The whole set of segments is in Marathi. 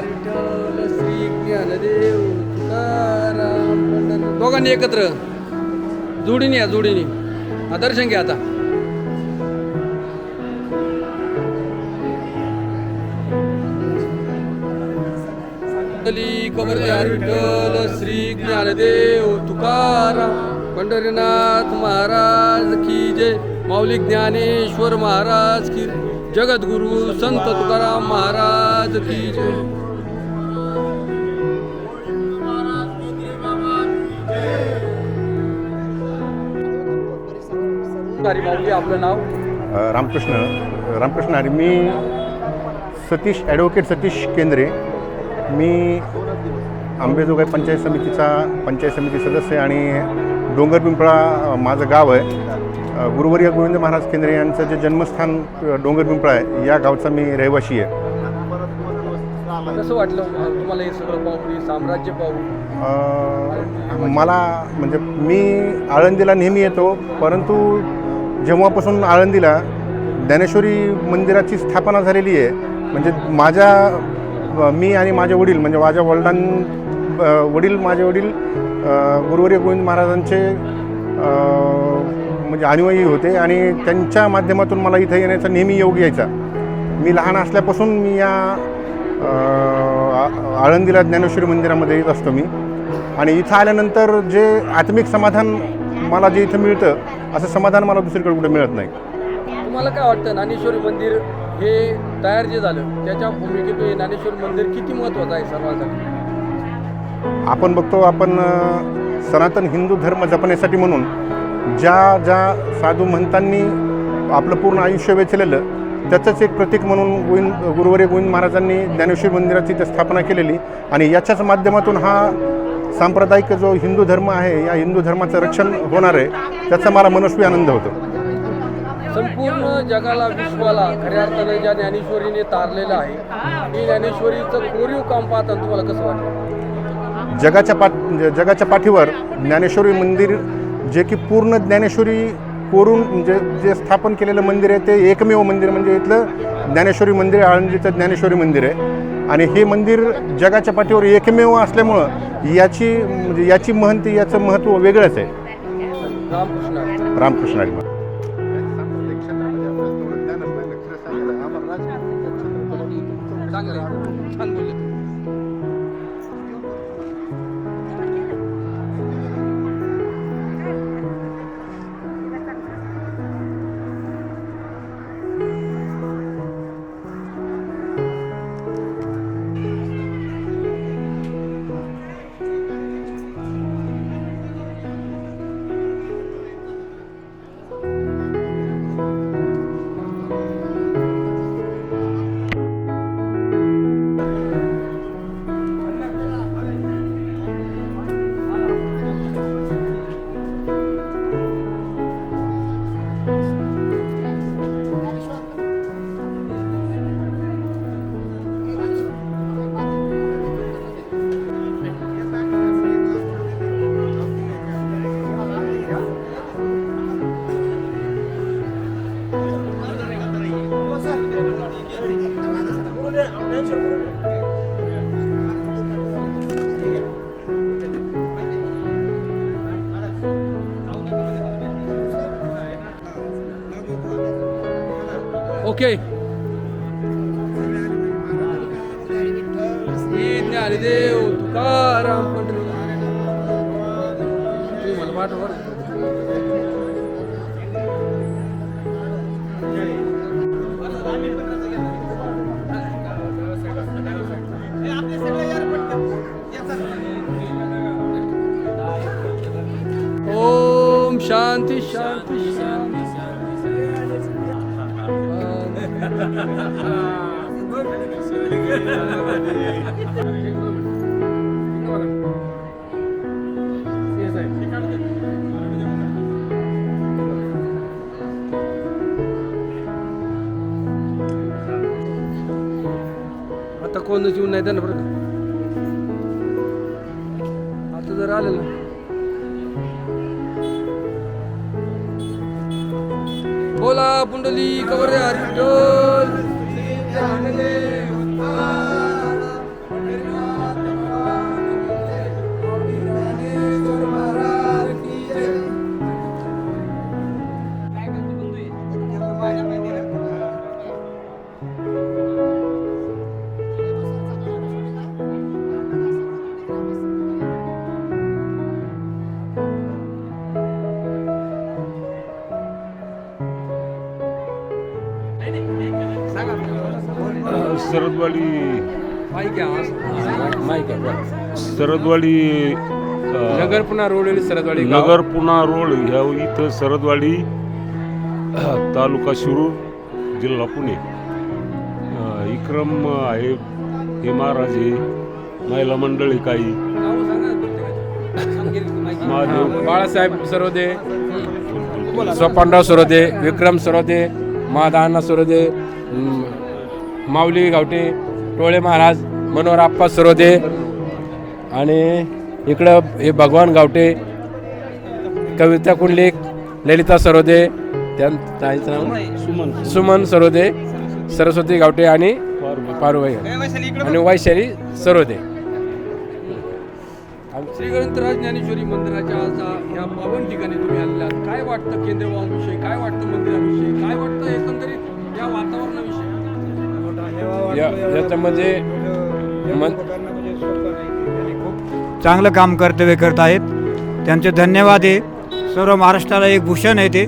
विठ्ठल श्री ज्ञानदेव तुकाराम पंढर दोघांनी एकत्र. जोडीने या जोडीने. हा दर्शन घ्या आता. विठ्ठली विठ्ठल श्री ज्ञानदेव तुकाराम. पंढरीनाथ महाराज की जय. माऊली ज्ञानेश्वर महाराज की जगद्गुरु संत तुकाराम महाराज की जय. हरी माऊली आपलं नाव? रामकृष्ण. रामकृष्ण हरी मी सतीश ॲडव्होकेट सतीश केंद्रे. मी आंबेजोगाई पंचायत समितीचा पंचायत समिती सदस्य आणि डोंगरपिंपळा अ, माझं गाव आहे. गुरुवर्य गोविंद महाराज केंद्रे यांचं जे जन्मस्थान अ, डोंगरपिंपळा आहे या गावचा मी रहिवासी आहे. कसं वाटलं? तुम्हाला हे सगळं पाहून साम्राज्य पाहून? मला म्हणजे मी आळंदीला नेहमी येतो परंतु जेव्हापासून आळंदीला ज्ञानेश्वरी मंदिराची स्थापना झालेली आहे म्हणजे माझ्या मी आणि माझे वडील म्हणजे माझ्या वडिलां वडील माझे वडील गुरुवर्य गोविंद महाराजांचे म्हणजे अनुयायी होते आणि त्यांच्या माध्यमातून मला इथं येण्याचा नेहमी योग यायचा. मी लहान असल्यापासून मी या आ- आळंदीला ज्ञानेश्वरी मंदिरामध्ये येत असतो मी. आणि इथं आल्यानंतर जे आत्मिक समाधान मला जे इथं मिळतं असं समाधान मला दुसरीकडे कुठे मिळत नाही. तुम्हाला काय वाटतं ज्ञानेश्वरी मंदिर हे तयार जे झालं त्याच्या भूमिकेतून हे ज्ञानेश्वरी मंदिर किती महत्त्वाचं आहे सर्वांसाठी? आपण बघतो आपण सनातन हिंदू धर्म जपण्यासाठी म्हणून ज्या ज्या साधू महंतांनी आपलं पूर्ण आयुष्य वेचलेलं त्याचंच एक प्रतीक म्हणून गोविंद गुरुवर्य गोविंद महाराजांनी ज्ञानेश्वरी मंदिराची स्थापना केलेली आणि याच्याच माध्यमातून हा सांप्रदायिक जो हिंदू धर्म आहे या हिंदू धर्माचं रक्षण होणार आहे त्याचा मला मनस्वी आनंद होतो. संपूर्ण जगाला विश्वाला खऱ्या अर्थाने ज्या ज्ञानेश्वरीने तारलेलं आहे ही ज्ञानेश्वरीचं कोरीव काम पाहताना तुम्हाला कसं वाटतं? जगाच्या पाठ जगाच्या पाठीवर ज्ञानेश्वरी मंदिर जे की पूर्ण ज्ञानेश्वरी कोरून म्हणजे जे स्थापन केलेलं मंदिर आहे ते एकमेव मंदिर म्हणजे इथलं ज्ञानेश्वरी मंदिर आळंदीचं ज्ञानेश्वरी मंदिर आहे. आणि हे मंदिर जगाच्या पाठीवर एकमेव असल्यामुळं याची म्हणजे याची महंती याचं महत्त्व वेगळंच आहे. रामकृष्ण. रामकृष्ण Okay. कोण नाही त्यांना बरं का? आता जर आलं ना. बोला पुंडली कवर हरिटोल सरदवाडी माहिती. सरदवाडी नगर पुन्हा रोड सरदवाडी. नगर पुणा रोड ह्या इथं सरदवाडी तालुका शिरूर जिल्हा पुणे अ, विक्रम आहे हे महाराज आहे महिला मंडळी काही बाळासाहेब सरोदे सोपानराव सरोदे विक्रम सरोदे महादाना सरोदे माऊली गावटे टोळे महाराज मनोहर आप्पा सरोदे. आणि इकडं हे भगवान गावटे कविता कुंडलिक ललिता सरोदे त्यांचं नाव? सुमन. सुमन सरोदे सरस्वती गावटे आणि पारुबाई. आणि वैशाली सरोदे. श्री ग्रंथराज ज्ञानेश्वरी मंदिराच्या आज ह्या पावन ठिकाणी तुम्ही आलेला. काय वाटतं केंद्रभावाविषयी काय वाटतं मंदिराविषयी? काय वाटतं एकंदरीत? याच्यामध्ये मन चांगलं काम कर्तव्य करत आहेत. त्यांचे धन्यवाद आहे. सर्व महाराष्ट्राला एक भूषण आहे ते.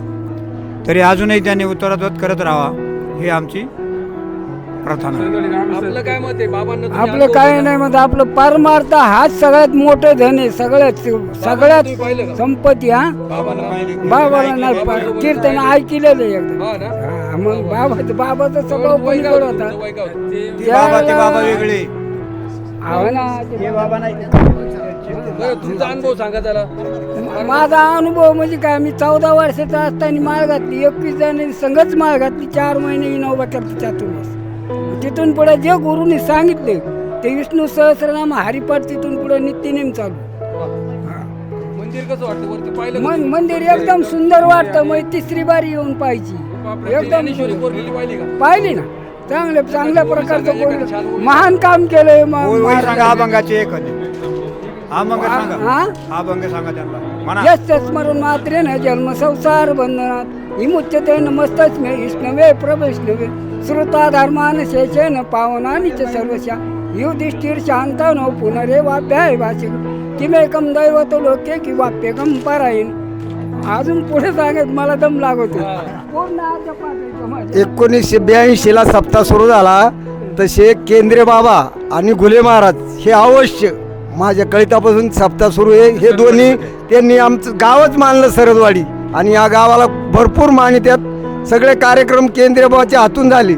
तरी अजूनही त्यांनी उत्तरात करत राहावा. ही आमची प्रार्थना. आहे आपलं काय मत आहे? बाबांना तुम्ही आपलं अनुभव काय दिला. नाही म्हणजे आपलं परमार्थ हाच सगळ्यात मोठं धन आहे. सगळ्यात सगळ्यात? संपत्ती हा? बाबांना बाबाला नाही पा- कीर्तन ऐकलेलं आहे एकदा. मग बाबाचं बाबाचा स्वभाव पलीकडे होतं? ते बाबा ते बाबा वेगळे. हा ना, बरं, तुमचा अनुभव सांगा त्याला. माझा अनुभव म्हणजे काय मी चौदा वर्षाचा असताना माळ घातली एकवीस जणांनी संगच माळ घातली चार महिने इनोबा करते चातुर्मास तिथून पुढे जे गुरुनी सांगितले ते विष्णू सहस्रनाम हरिपाठ तिथून पुढे नित्यनेम चालू. मंदिर कसं वाटतं? वरती पाहिलं का मन तुम्ही? मंदिर एकदम सुंदर वाटतं मग तिसरी बारी येऊन पाहिजे. एकदम पाहिली का? पाहिली ना. चांगल्या चांगल्या प्रकारचं बोललं महान काम केलंय अभंगाचे एक अभंग सांगा. हा? त्यांना. स्मरण मात्रेन जन्म संसार बंधनात. विमुच्यते नमस्तच मे विष्णवे प्रवैष्णवे श्रुता धर्मान शेषेन पावनानि च सर्वशा. युधिष्ठिर शांतानो पुनरेवाप्याय भाषिक किमेकम दैवत लोके कि वाप्यकम परायण अजून पुढे सांगत मला दम लागतो पूर्ण माझ्या. एकोणीसशे ब्याऐंशीला सप्ताह सुरू झाला तसे केंद्रे बाबा आणि घुले महाराज हे अवश्य माझ्या कळितापासून सप्ताह सुरू आहे. हे दोन्ही त्यांनी आमचं गावच मानलं सरदवाडी. आणि या गावाला भरपूर मान्यत्यात सगळे कार्यक्रम केंद्रीय बाबाच्या हातून झाले.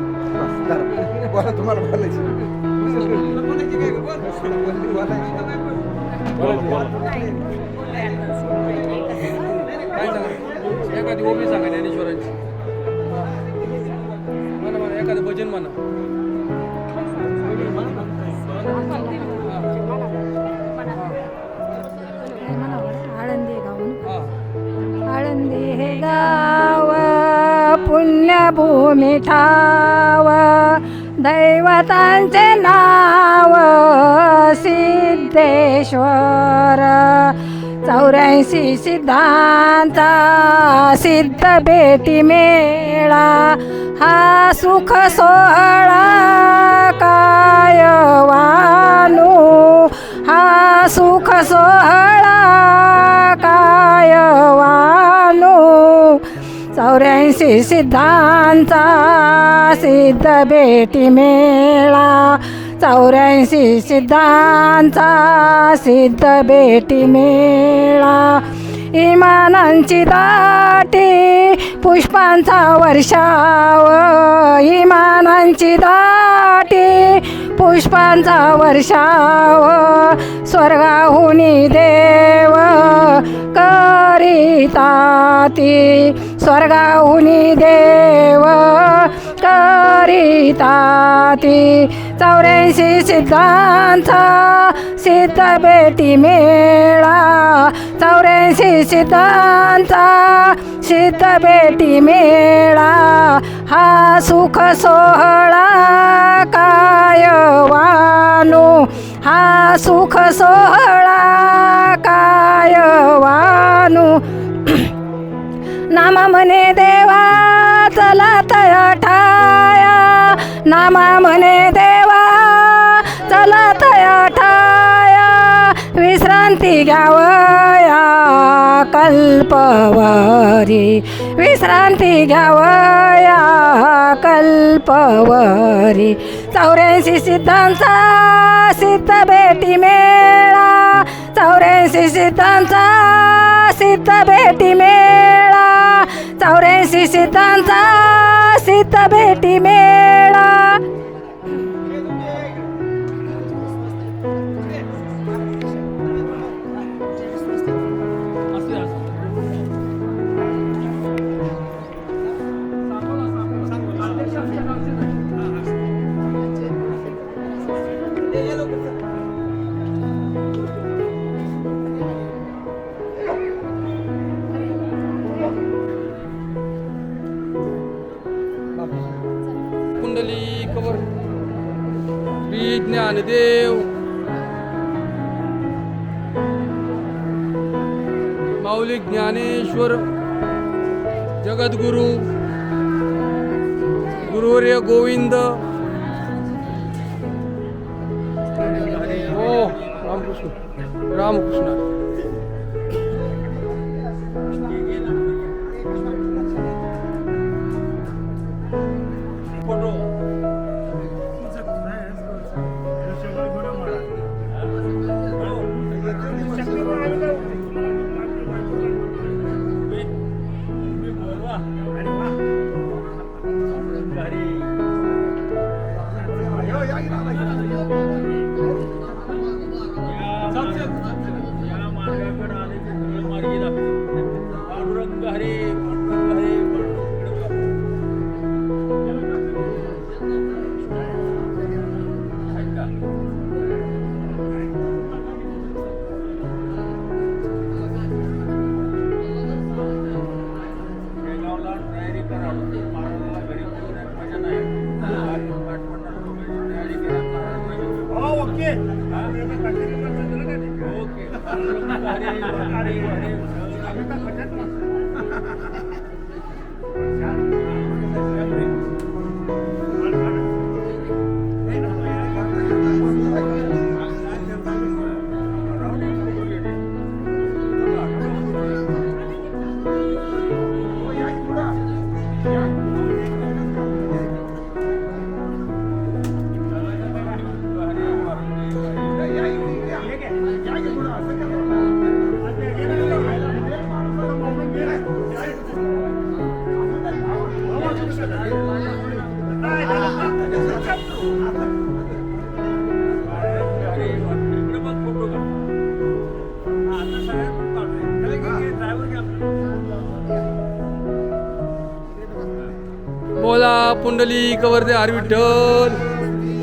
बोला. हो, एखादी सांगा ज्ञानेश्वरांची. म्हणा म्हणा एखादं भजन म्हणा. आळंदी गावून आळंदी हे गाव पुण्यभूमी ठाव दैवतांचे नाव सिद्धेश्वर. चौऱ्याऐंशी सिद्धांत सिद्ध भेटी मेळा हा सुख सोहळा काय वानू? हा सुख सोहळा काय वानू? चौऱ्याऐंशी सिद्धांचा सिद्ध भेटी मेळा चौऱ्याऐंशी सिद्धांचा सिद्ध बेटी मेळा. इमानांची दाटी पुष्पांचा वर्षाव. इमानांची दाटी पुष्पांचा वर्षाव. स्वर्गाहुनी देव करिता ती. स्वर्गाहुनी देव करिता ती चौऱ्याऐंशी सिद्धांचा सिद्ध बेटी मेळा. चौऱ्याऐंशी सिद्धांचा सिद्ध बेटी मेळा. हा सुख सोहळा काय वानू? हा सुख सोहळा काय वानू? नामा म्हणे देवा चला तया नामा म्हणे देवा चला तया ठाया विश्रांती घ्यावया कल्पवरी. विश्रांती घ्यावया कल्पवरी. चौऱ्याऐंशी सिद्धांचा सिद्ध भेटी मेळा. चौऱ्याऐंशी सिद्धांचा सिद्ध भेटी मेळा. चौऱ्याऐंशी सिद्धांचा सिद्ध भेटी मेळा गुरुवर्य गोविंद. हो रामकृष्ण. रामकृष्ण. बोला पुंडली कवर दे आर विठ्ठल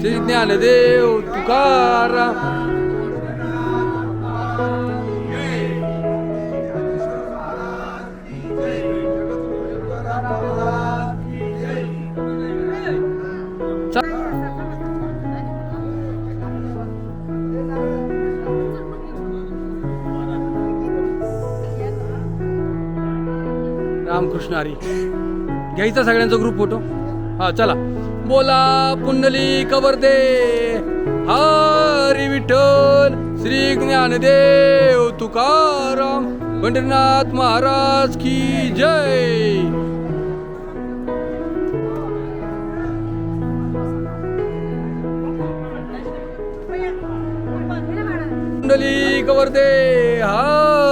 श्री ज्ञानदेव तुकाराम. रामकृष्ण हरी. घ्यायचा सगळ्यांचा ग्रुप फोटो हा चला. बोला पुंडली कवर दे हरी विठ्ठल. श्री ज्ञानदेव तुकाराम. पंढरीनाथ महाराज की जय. कुंडली कवर्दे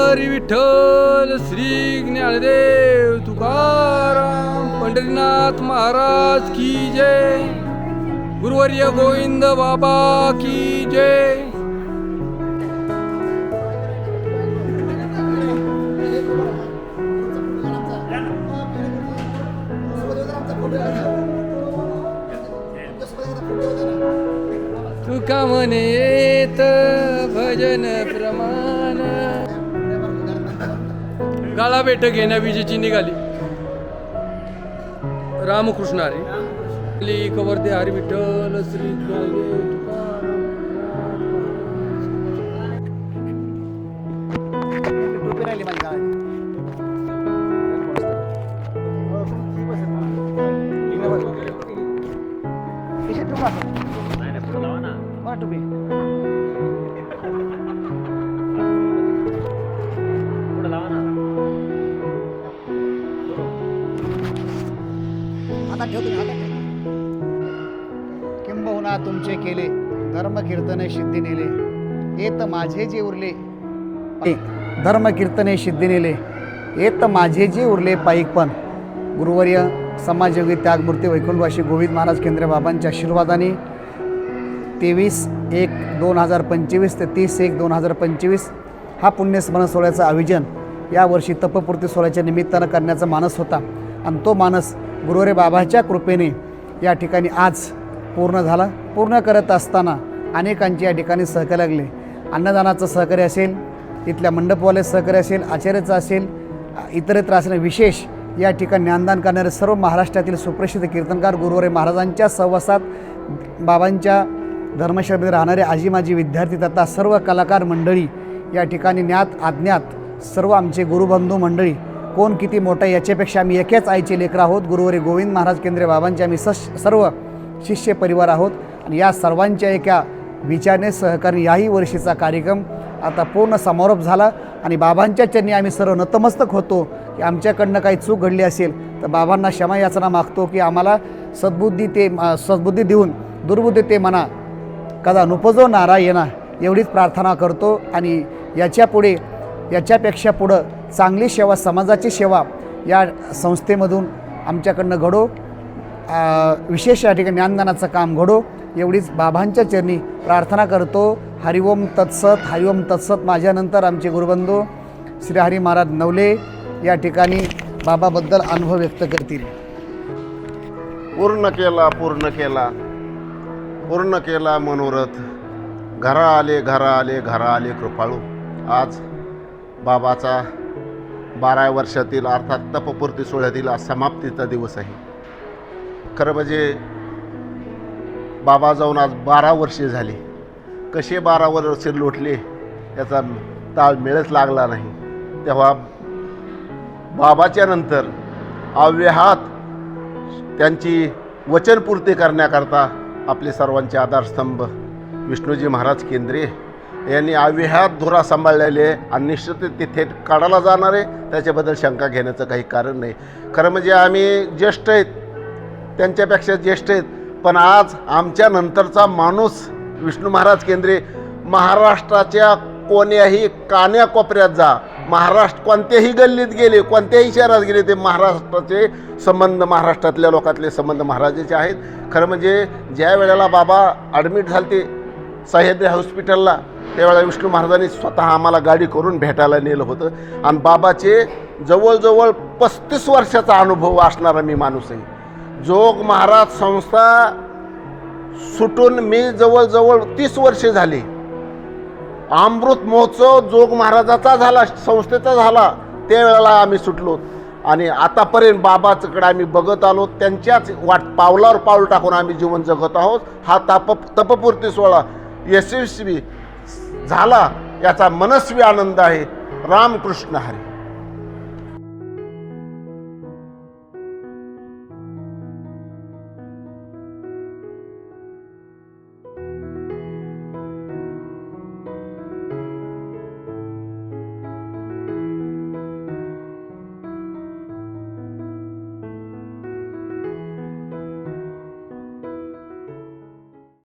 हरी विठ्ठल श्री ज्ञानदेव तुकाराम पंढरीनाथ महाराज की जय. गुरुवर्य गोविंद बाबा की जय. तुका म्हणे येत भजन गाळा बैठक घेण्या विजेची निघाली. रामकृष्ण हरी. कवर्ते हरी विठ्ठल श्री माझे जे उरले. धर्म कीर्तने सिद्धी नेले येत माझे जे उरले पाईकपण गुरुवर्य समाजयोगी त्यागमूर्ती वैकुंठवासी गोविंद महाराज केंद्र बाबांच्या आशीर्वादाने. तेवीस एक दोन हजार पंचवीस ते तीस एक दोन हजार पंचवीस हा पुण्यस्मरण सोहळ्याचं आयोजन यावर्षी तपपूर्ती सोहळ्याच्या निमित्तानं करण्याचा मानस होता. आणि तो मानस गुरुवारी बाबाच्या कृपेने या ठिकाणी आज पूर्ण झाला. पूर्ण करत असताना अनेकांची या ठिकाणी सहकार्य लागले. अन्नदानाचं सहकार्य असेल तिथल्या मंडपवाले सहकार्य असेल आचार्याचं असेल इतरत्र असेल विशेष या ठिकाणी ज्ञानदान करणारे सर्व महाराष्ट्रातील सुप्रसिद्ध कीर्तनकार गुरुवारी महाराजांच्या सहवासात बाबांच्या धर्मशाळेमध्ये राहणारे आजी माजी विद्यार्थी तथा सर्व कलाकार मंडळी या ठिकाणी ज्ञात अज्ञात सर्व आमचे गुरुबंधू मंडळी कोण किती मोठा याच्यापेक्षा आम्ही एकाच आईचे लेकर आहोत. गुरुवारी गोविंद महाराज केंद्रे बाबांचे आम्ही सश सर्व शिष्य परिवार आहोत. आणि या सर्वांच्या एका विचारणे सहकारी याही वर्षीचा कार्यक्रम आता पूर्ण समारोप झाला आणि बाबांच्या चरणी आम्ही सर्व नतमस्तक होतो की आमच्याकडनं काही चूक घडली असेल तर बाबांना क्षमा याचना मागतो की आम्हाला सद्बुद्धी ते सद्बुद्धी देऊन दुर्बुद्धी ते म्हणा कदा नुपजो नारायणा एवढीच प्रार्थना करतो आणि याच्यापुढे याच्यापेक्षा पुढं चांगली सेवा समाजाची सेवा या संस्थेमधून आमच्याकडनं घडो. विशेष या ठिकाणी ज्ञानदानाचं काम घडो. एवढीच बाबांच्या चरणी प्रार्थना करतो. हरिओम तत्सत हरिओम तत्सत माझ्यानंतर आमचे गुरुबंधू श्रीहरी महाराज नवले या ठिकाणी बाबाबद्दल अनुभव व्यक्त करतील. पूर्ण केला पूर्ण केला. पूर्ण केला मनोरथ. घरा आले घरा आले घरा आले कृपाळू. आज बाबाचा बारा वर्षातील अर्थात तपपूर्ती सोहळ्यातील आज समाप्तीचा दिवस आहे खरं म्हणजे बाबा जाऊन आज बारा वर्षे झाली. कसे बारा वर्षे लोटले याचा ताळमेळच लागला नाही. तेव्हा बाबाच्या नंतर अव्याहात त्यांची वचनपूर्ती करण्याकरता आपले सर्वांचे आधारस्तंभ विष्णूजी महाराज केंद्रे यांनी अव्यहात धुरा सांभाळलेले आणि निश्चित ते थेट काढायला जाणारे त्याच्याबद्दल शंका घेण्याचं काही कारण नाही. खरं म्हणजे आम्ही ज्येष्ठ आहेत त्यांच्यापेक्षा ज्येष्ठ आहेत पण आज आमच्या नंतरचा माणूस विष्णू महाराज केंद्रे महाराष्ट्राच्या कोण्याही कान्याकोपऱ्यात जा. महाराष्ट्र कोणत्याही गल्लीत गेले कोणत्याही शहरात गेले ते महाराष्ट्राचे संबंध महाराष्ट्रातल्या लोकातले संबंध महाराजाचे आहेत. खरं म्हणजे ज्या वेळेला बाबा ॲडमिट झाले ते सह्याद्री हॉस्पिटलला त्यावेळेला विष्णू महाराजांनी स्वतः आम्हाला गाडी करून भेटायला नेलं होतं. आणि बाबाचे जवळजवळ पस्तीस वर्षाचा अनुभव असणारा मी माणूस आहे जोग महाराज संस्था सुटून मी जवळजवळ तीस वर्षे झाली. अमृत महोत्सव जोग महाराजाचा झाला संस्थेचा झाला त्यावेळेला आम्ही सुटलो. आणि आतापर्यंत बाबाचकडे आम्ही बघत आलो त्यांच्याच वाट पावलावर पाऊल टाकून आम्ही जीवन जगत आहोत. हा ताप तपपूर्ती सोहळा यशस्वी झाला याचा मनस्वी आनंद आहे. रामकृष्ण हरी.